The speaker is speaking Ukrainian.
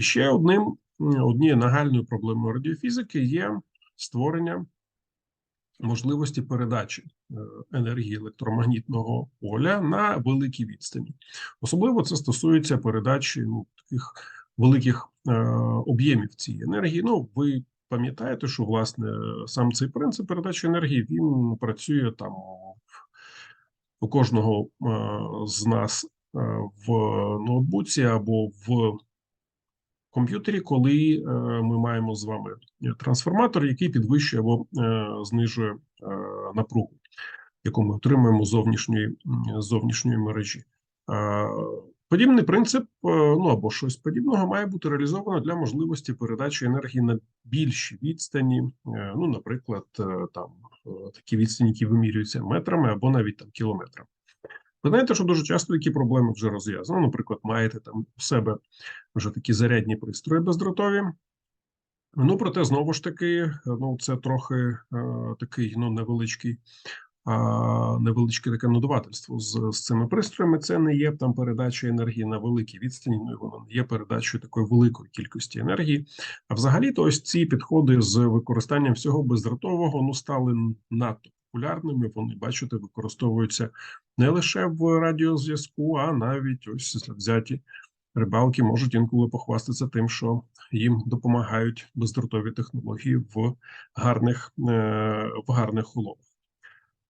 І ще одним однією нагальною проблемою радіофізики є створення можливості передачі е, енергії електромагнітного поля на великій відстані. Особливо це стосується передачі ну, таких великих е, об'ємів цієї енергії. Ну, ви пам'ятаєте, що власне сам цей принцип передачі енергії він працює там у кожного е, з нас е, в ноутбуці або в комп'ютері, коли е, ми маємо з вами трансформатор, який підвищує або е, знижує е, напругу, яку ми отримуємо зовнішньої зовнішньої мережі. Подібний принцип, ну або щось подібного, має бути реалізовано для можливості передачі енергії на більші відстані. Ну, наприклад, там такі відстані, які вимірюються метрами або навіть там кілометрами. Ви знаєте, що дуже часто такі проблеми вже розв'язано. Наприклад, маєте там у себе вже такі зарядні пристрої бездротові. Ну, проте, знову ж таки, ну це трохи е, такий ну невеличкий, а, невеличке таке надувательство з, з цими пристроями. Це не є там передача енергії на великій відстані, ну і воно не є передачею такої великої кількості енергії. А взагалі, то ось ці підходи з використанням всього бездротового ну стали надто популярними. Вони, бачите, використовуються не лише в радіозв'язку, а навіть ось взяті рибалки можуть інколи похвастатися тим, що їм допомагають бездротові технології в гарних, е, в гарних уловах.